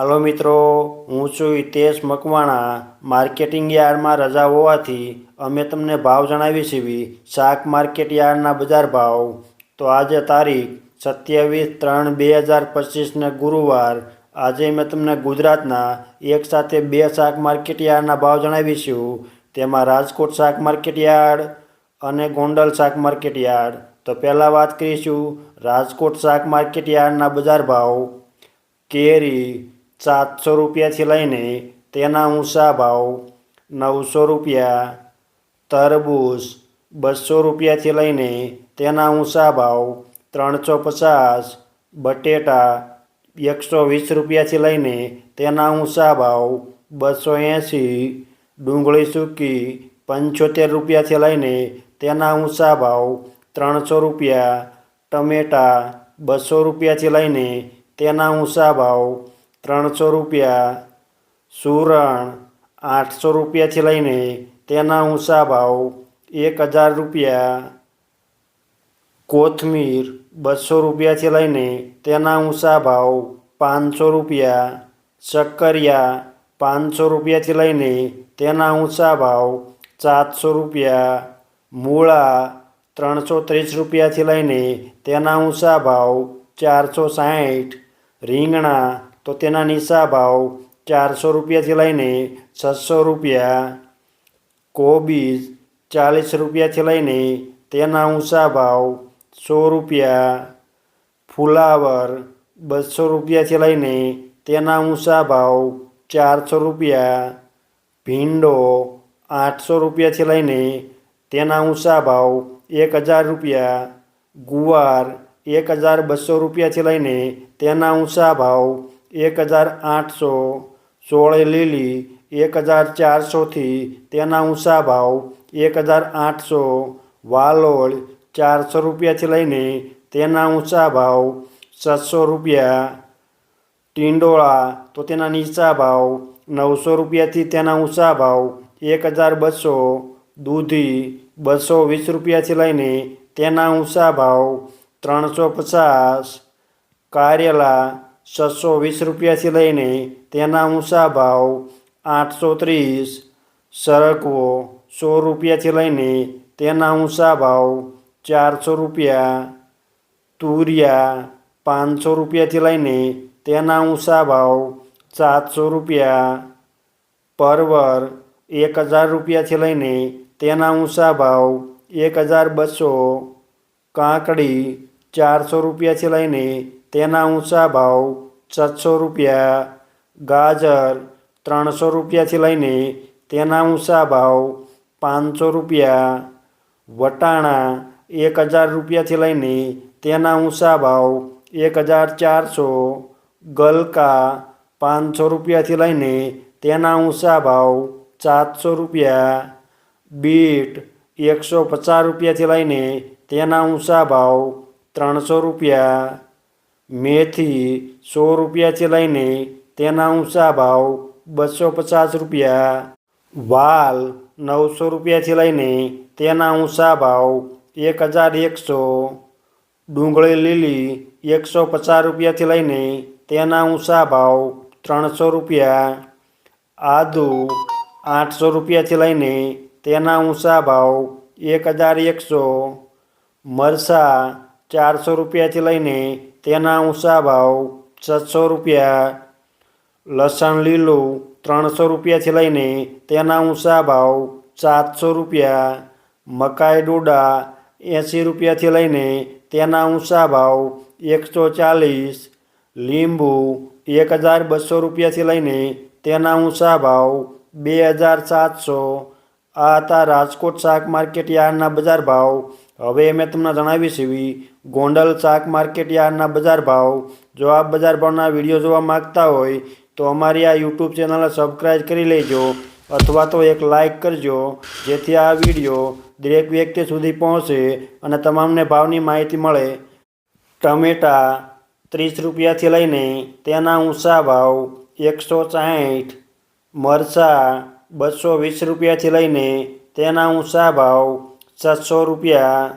હાલો મિત્રો, હું છું હિતેશ મકવાણા. માર્કેટિંગ યાર્ડમાં રજા હોવાથી અમે તમને ભાવ જણાવી છીએ શાક માર્કેટ યાર્ડના બજાર ભાવ. તો આજે તારીખ સત્યાવીસ ત્રણ બે હજાર પચીસને ગુરુવાર. આજે મેં તમને ગુજરાતના એક સાથે બે શાક માર્કેટ યાર્ડના ભાવ જણાવીશું તેમાં રાજકોટ શાક માર્કેટ યાર્ડ અને ગોંડલ શાક માર્કેટ યાર્ડ. તો પહેલાં વાત કરીશું રાજકોટ શાક માર્કેટ યાર્ડના બજાર ભાવ. કેરી સાતસો રૂપિયાથી લઈને તેના ઊંચા ભાવ નવસો રૂપિયા તરબૂચ બસો રૂપિયાથી લઈને તેના ઊંચા ભાવ ત્રણસો પચાસ બટેટા એકસો વીસ રૂપિયાથી લઈને તેના ઊંચા ભાવ બસો એંસી ડુંગળી સૂકી પંચોતેર રૂપિયાથી લઈને તેના ઊંચા ભાવ ત્રણસો રૂપિયા ટમેટા બસો રૂપિયાથી લઈને તેના ઊંચા ભાવ ત્રણસો રૂપિયા, સુરણ આઠસો રૂપિયાથી લઈને તેના ઊંચા ભાવ એક હજાર રૂપિયા, કોથમીર બસો રૂપિયાથી લઈને તેના ઊંચા ભાવ પાંચસો રૂપિયા, શક્કરિયા પાંચસો રૂપિયાથી લઈને તેના ઊંચા ભાવ સાતસો રૂપિયા, મૂળા ત્રણસો ત્રીસ રૂપિયાથી લઈને તેના ઊંચા ભાવ ચારસો સાઠ રીંગણા તો તેના નીચા ભાવ ચારસો રૂપિયાથી લઈને છસો રૂપિયા. કોબીજ ચાલીસ રૂપિયાથી લઈને તેના ઊંચા ભાવ સો રૂપિયા. ફુલાવર બસો રૂપિયાથી લઈને તેના ઊંચા ભાવ ચારસો રૂપિયા. ભીંડો આઠસો રૂપિયાથી લઈને તેના ઊંચા ભાવ એક હજાર રૂપિયા. ગુવાર એક હજાર બસો રૂપિયાથી લઈને તેના ઊંચા ભાવ એક હજાર આઠસો સોળે લીલી, એક હજાર ચારસોથી તેના ઊંચા ભાવ, એક હજાર આઠસો વાલોળ, ચારસો રૂપિયાથી લઈને તેના ઊંચા ભાવ, છસો રૂપિયા. ટીંડોળા, તો તેના નીચા ભાવ, નવસો રૂપિયાથી તેના ઊંચા ભાવ, એક હજાર બસો. દૂધી, બસો વીસ રૂપિયાથી લઈને તેના ઊંચા ભાવ, ત્રણસો પચાસ. કારેલા છસો વીસ રૂપિયાથી લઈને તેના ઊંચા ભાવ આઠસો ત્રીસ સરગવો સો રૂપિયાથી લઈને તેના ઊંચા ભાવ ચારસો રૂપિયા તુરિયા પાંચસો રૂપિયાથી લઈને તેના ઊંચા ભાવ સાતસો રૂપિયા પરવર એક હજાર રૂપિયાથી લઈને તેના ઊંચા ભાવ એક હજાર બસો કાકડી ચારસો રૂપિયાથી લઈને તેના ઊંચા ભાવ સાતસો રૂપિયા, ગાજર ત્રણસો રૂપિયાથી લઈને તેના ઊંચા ભાવ પાંચસો રૂપિયા, વટાણા એક હજાર રૂપિયાથી લઈને તેના ઊંચા ભાવ એક હજાર ચારસો, ગલકા પાંચસો રૂપિયાથી લઈને તેના ઊંચા ભાવ સાતસો રૂપિયા, બીટ એકસો પચાસ રૂપિયાથી લઈને તેના ઊંચા ભાવ ત્રણસો રૂપિયા મેથી સો રૂપિયાથી લઈને તેના ઊંચા ભાવ બસો પચાસ રૂપિયા. વાલ નવસો રૂપિયાથી લઈને તેના ઊંચા ભાવ એક હજાર એકસો. ડુંગળી લીલી એકસો પચાસ રૂપિયાથી લઈને તેના ઊંચા ભાવ ત્રણસો રૂપિયા. આદુ આઠસો રૂપિયાથી લઈને તેના ઊંચા ભાવ એક હજાર એકસો. મરસા ચારસો રૂપિયાથી લઈને તેના ઊંચા ભાવ છસો રૂપિયા, લસણ લીલું ત્રણસો રૂપિયાથી લઈને તેના ઊંચા ભાવ સાતસો રૂપિયા, મકાઈ ડોડા એંસી રૂપિયાથી લઈને તેના ઊંચા ભાવ એકસો ચાલીસ, લીંબુ એક હજાર બસો રૂપિયાથી લઈને તેના ઊંચા ભાવ બે હજાર સાતસો. આ હતા રાજકોટ શાક માર્કેટ યાર્ડના બજાર ભાવ હવે મેં તમને જણાવી છે ગોંડલ શાક માર્કેટ યાર્ડના બજાર ભાવ. જો આપ બજાર ભાવના વીડિયો જોવા માગતા હોય, તો અમારી આ યુટ્યુબ ચેનલને સબસ્ક્રાઈબ કરી લેજો અથવા તો એક લાઈક કરજો, જેથી આ વીડિયો દરેક વ્યક્તિ સુધી પહોંચે અને તમામને ભાવની માહિતી મળે. ટમેટા ત્રીસ રૂપિયાથી લઈને તેના ઊંચા ભાવ એકસો સાઠ મરચાં બસો વીસ રૂપિયાથી લઈને તેના ઊંચા ભાવ સાતસો રૂપિયા,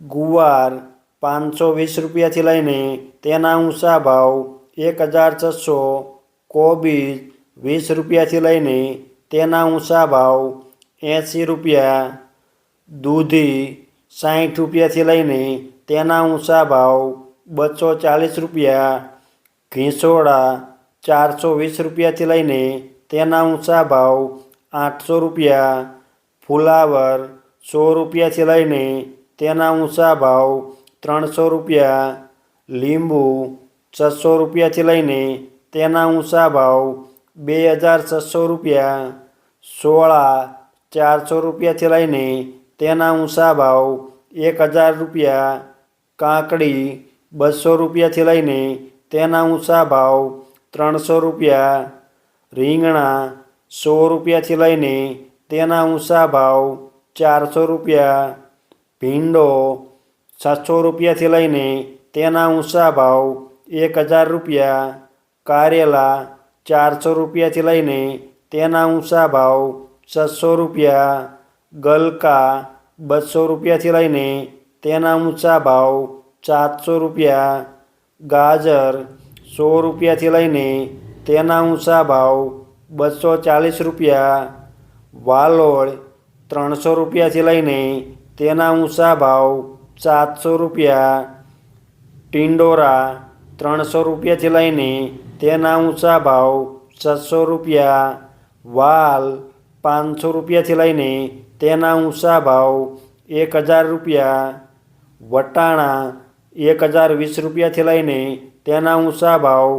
ગુવાર પાંચસો વીસ રૂપિયાથી લઈને તેના ઊંચા ભાવ એક હજાર છસો, કોબીજ વીસ રૂપિયાથી લઈને તેના ઊંચા ભાવ એંસી રૂપિયા, દૂધી સાઠ રૂપિયાથી લઈને તેના ઊંચા ભાવ બસો ચાલીસ રૂપિયા, ઘીસોડા ચારસો વીસ રૂપિયાથી લઈને તેના ઊંચા ભાવ આઠસો રૂપિયા, ફુલાવર સો રૂપિયાથી લઈને તેના ઊંચા ભાવ ત્રણસો રૂપિયા, લીંબુ છસો રૂપિયાથી લઈને તેના ઊંચા ભાવ બે હજાર છસો રૂપિયા, સોળા ચારસો રૂપિયાથી લઈને તેના ઊંચા ભાવ એક હજાર રૂપિયા, કાંકડી બસો રૂપિયાથી લઈને તેના ઊંચા ભાવ ત્રણસો રૂપિયા, રીંગણા સો રૂપિયાથી લઈને તેના ઊંચા ભાવ ચારસો રૂપિયા, ભીંડો સાતસો રૂપિયાથી લઈને તેના ઊંચા ભાવ એક હજાર રૂપિયા, કારેલા ચારસો રૂપિયાથી લઈને તેના ઊંચા ભાવ છસો રૂપિયા, ગલકા બસો રૂપિયાથી લઈને તેના ઊંચા ભાવ સાતસો રૂપિયા, ગાજર સો રૂપિયાથી લઈને તેના ઊંચા ભાવ બસો ચાલીસ રૂપિયા, વાલોળ ત્રણસો રૂપિયાથી લઈને તેના ઊંચા ભાવ સાતસો રૂપિયા, ટિંડોરા ત્રણસો રૂપિયાથી લઈને તેના ઊંચા ભાવ છસો રૂપિયા, વાલ પાંચસો રૂપિયાથી લઈને તેના ઊંચા ભાવ એક હજાર રૂપિયા, વટાણા એક હજાર વીસ રૂપિયાથી લઈને તેના ઊંચા ભાવ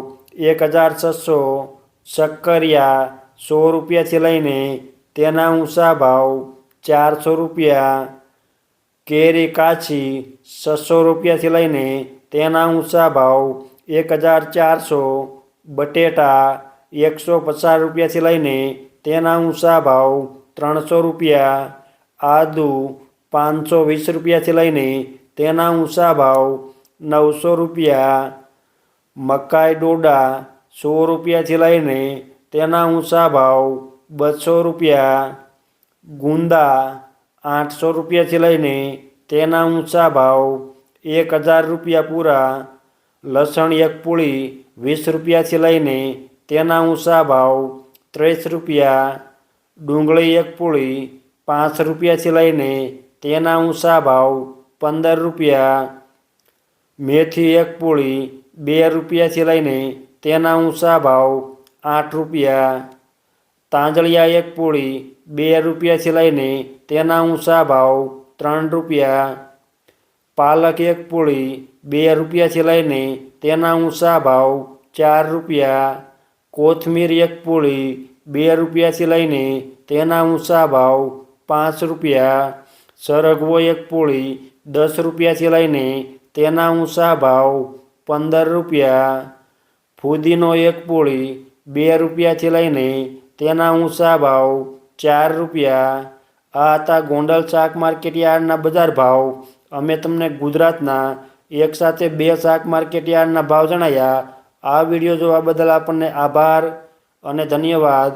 એક હજાર છસો, શક્કરિયા સો રૂપિયાથી લઈને તેના ઊંચા ભાવ ચારસો રૂપિયા, કેરી કાચી છસો રૂપિયાથી લઈને તેના ઊંચા ભાવ એક હજાર ચારસો, બટેટા એકસો પચાસ રૂપિયાથી લઈને તેના ઊંચા ભાવ ત્રણસો રૂપિયા, આદુ પાંચસો વીસ રૂપિયાથી લઈને તેના ઊંચા ભાવ નવસો રૂપિયા, મકાઈ ડોડા સો રૂપિયાથી લઈને તેના ઊંચા ભાવ બસો રૂપિયા ગુંદા આઠસો રૂપિયાથી લઈને તેના ઊંચા ભાવ એક હજાર રૂપિયા પૂરા, લસણ એક પૂળી વીસ રૂપિયાથી લઈને તેના ઊંચા ભાવ ત્રીસ રૂપિયા, ડુંગળી એક પૂળી પાંચ રૂપિયાથી લઈને તેના ઊંચા ભાવ પંદર રૂપિયા, મેથી એક પૂળી બે રૂપિયાથી લઈને તેના ઊંચા ભાવ આઠ રૂપિયા તાંજળિયા એક પૂળી બે રૂપિયાથી લઈને તેના ઊંચા ભાવ ત્રણ રૂપિયા, પાલક એક પૂળી બે રૂપિયાથી લઈને તેના ઊંચા ભાવ ચાર રૂપિયા, કોથમીર એક પૂળી બે રૂપિયાથી લઈને તેના ઊંચા ભાવ પાંચ રૂપિયા, સરગવો એક પૂળી દસ રૂપિયાથી લઈને તેના ઊંચા ભાવ પંદર રૂપિયા, ફુદીનો એક પૂળી બે રૂપિયાથી લઈને તેના ઊંચા ભાવ ચાર રૂપિયા. આ હતા ગોંડલ શાક માર્કેટ યાર્ડના બજાર ભાવ. અમે તમને ગુજરાતના એક સાથે બે શાક માર્કેટ યાર્ડના ભાવ જણાયા. આ વીડિયો જોવા બદલ આપણને આભાર અને ધન્યવાદ.